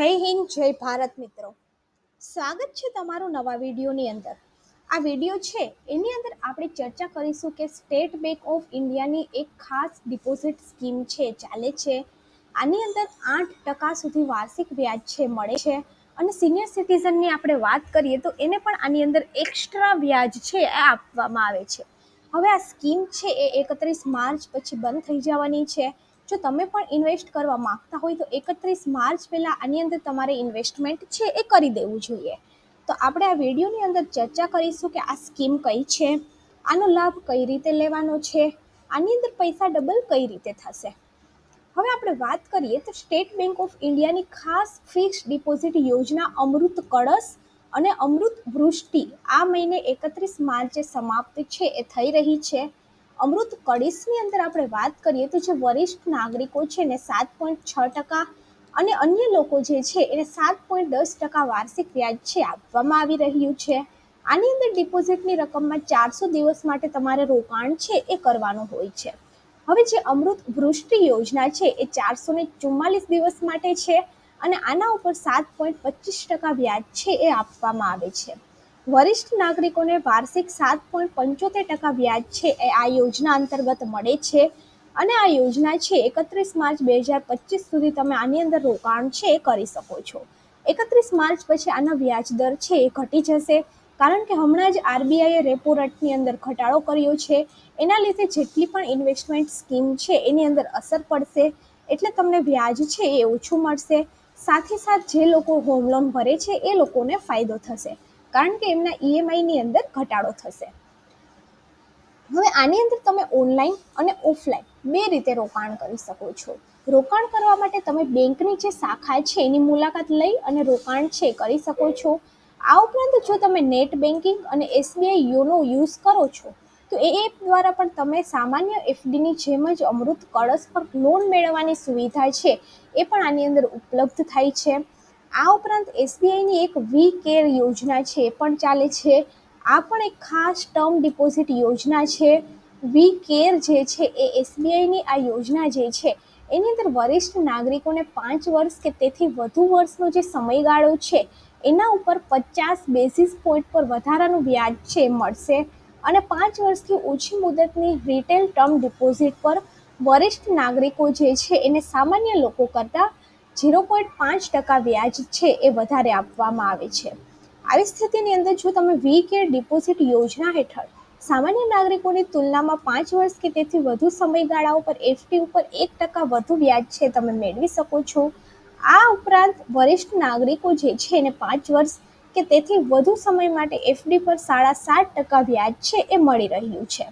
જય હિન્દ, જય ભારત મિત્રો. સ્વાગત છે તમારું નવા વિડીયોની અંદર. આ વીડિયો છે, એની અંદર આપણે ચર્ચા કરીશું કે સ્ટેટ બેંક ઓફ ઇન્ડિયાની એક ખાસ ડિપોઝિટ સ્કીમ છે, ચાલે છે. આની અંદર આઠ ટકા સુધી વાર્ષિક વ્યાજ છે, મળે છે. અને સિનિયર સિટીઝનની આપણે વાત કરીએ તો એને પણ આની અંદર એક્સ્ટ્રા વ્યાજ છે, એ આપવામાં આવે છે. હવે આ સ્કીમ છે, એ એકત્રીસ માર્ચ પછી બંધ થઈ જવાની છે. જો તમે પણ ઇન્વેસ્ટ કરવા માંગતા હોય તો એકત્રીસ માર્ચ પહેલાં આની અંદર તમારે ઇન્વેસ્ટમેન્ટ છે એ કરી દેવું જોઈએ. તો આપણે આ વિડીયોની અંદર ચર્ચા કરીશું કે આ સ્કીમ કઈ છે, આનો લાભ કઈ રીતે લેવાનો છે, આની અંદર પૈસા ડબલ કઈ રીતે થશે. હવે આપણે વાત કરીએ તો સ્ટેટ બેંક ઓફ ઇન્ડિયાની ખાસ ફિક્સ ડિપોઝિટ યોજના અમૃત કળશ અને અમૃત વૃષ્ટિ આ મહિને એકત્રીસ માર્ચે સમાપ્ત છે, એ થઈ રહી છે. અમૃત કડીસની અંદર આપણે વાત કરીએ તો જે વરિષ્ઠ નાગરિકો છે ને સાત પોઈન્ટ છ ટકા અને અન્ય લોકો જે છે એને સાત પોઈન્ટ દસ ટકા વાર્ષિક વ્યાજ છે આપવામાં આવી રહ્યું છે. આની અંદર ડિપોઝિટની રકમમાં ચારસો દિવસ માટે તમારે રોકાણ છે એ કરવાનું હોય છે. હવે જે અમૃત વૃષ્ટિ યોજના છે એ ચારસો ને ચુમ્માલીસ દિવસ માટે છે અને આના ઉપર સાત પોઈન્ટ પચીસ ટકા વ્યાજ છે એ આપવામાં આવે છે. વરિષ્ઠ નાગરિકોને વાર્ષિક સાત પોઈન્ટ પંચોતેર ટકા વ્યાજ છે એ આ યોજના અંતર્ગત મળે છે. અને આ યોજના છે એકત્રીસ માર્ચ બે હજાર પચીસ સુધી તમે આની અંદર રોકાણ છે એ કરી શકો છો. એકત્રીસ માર્ચ પછી આના વ્યાજ દર છે એ ઘટી જશે. કારણ કે હમણાં જ આરબીઆઈએ રેપો રેટની અંદર ઘટાડો કર્યો છે. એના લીધે જેટલી પણ ઇન્વેસ્ટમેન્ટ સ્કીમ છે એની અંદર અસર પડશે. એટલે તમને વ્યાજ છે એ ઓછું મળશે. સાથે સાથ જે લોકો હોમ લોન ભરે છે એ લોકોને ફાયદો થશે. કારણ કે એમના ઈએમઆઈની અંદર ઘટાડો થશે. હવે આની અંદર તમે ઓનલાઈન અને ઓફલાઈન બે રીતે રોકાણ કરી શકો છો. રોકાણ કરવા માટે તમે બેંકની જે શાખા છે એની મુલાકાત લઈ અને રોકાણ છે કરી શકો છો. આ ઉપરાંત જો તમે નેટ બેન્કિંગ અને એસબીઆઈ યોનો યુઝ કરો છો, તો એ એપ દ્વારા પણ તમે સામાન્ય એફડીની જેમ જ અમૃત કળશ પર લોન મેળવવાની સુવિધા છે એ પણ આની અંદર ઉપલબ્ધ થાય છે. આ ઉપરાંત એસબીઆઈની એક વી કેર યોજના છે પણ ચાલે છે. આ પણ એક ખાસ ટર્મ ડિપોઝિટ યોજના છે. વી કેર જે છે, એ એસબીઆઈની આ યોજના જે છે, એની અંદર વરિષ્ઠ નાગરિકોને પાંચ વર્ષ કે તેથી વધુ વર્ષનો જે સમયગાળો છે, એના ઉપર પચાસ બેઝિસ પોઈન્ટ પર વધારાનું વ્યાજ છે મળશે. અને પાંચ વર્ષથી ઓછી મુદતની રિટેલ ટર્મ ડિપોઝિટ પર વરિષ્ઠ નાગરિકો જે છે, એને સામાન્ય લોકો કરતાં ઝીરો પોઈન્ટ પાંચ ટકા વ્યાજ છે એ વધારે આપવામાં આવે છે. આવી સ્થિતિની અંદર જો તમે વી કેર ડિપોઝિટ યોજના હેઠળ સામાન્ય નાગરિકોની તુલનામાં પાંચ વર્ષ કે તેથી વધુ સમયગાળા ઉપર એફડી ઉપર એક ટકા વધુ વ્યાજ છે તમે મેળવી શકો છો. આ ઉપરાંત વરિષ્ઠ નાગરિકો જે છે એને પાંચ વર્ષ કે તેથી વધુ સમય માટે એફડી પર સાડા સાત ટકા વ્યાજ છે એ મળી રહ્યું છે.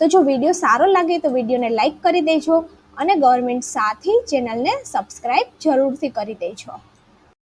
તો જો વીડિયો સારો લાગે તો વિડીયોને લાઇક કરી દેજો અને ગવર્મેન્ટ સાથી ચેનલને સબસ્ક્રાઈબ જરૂરથી કરી દેજો.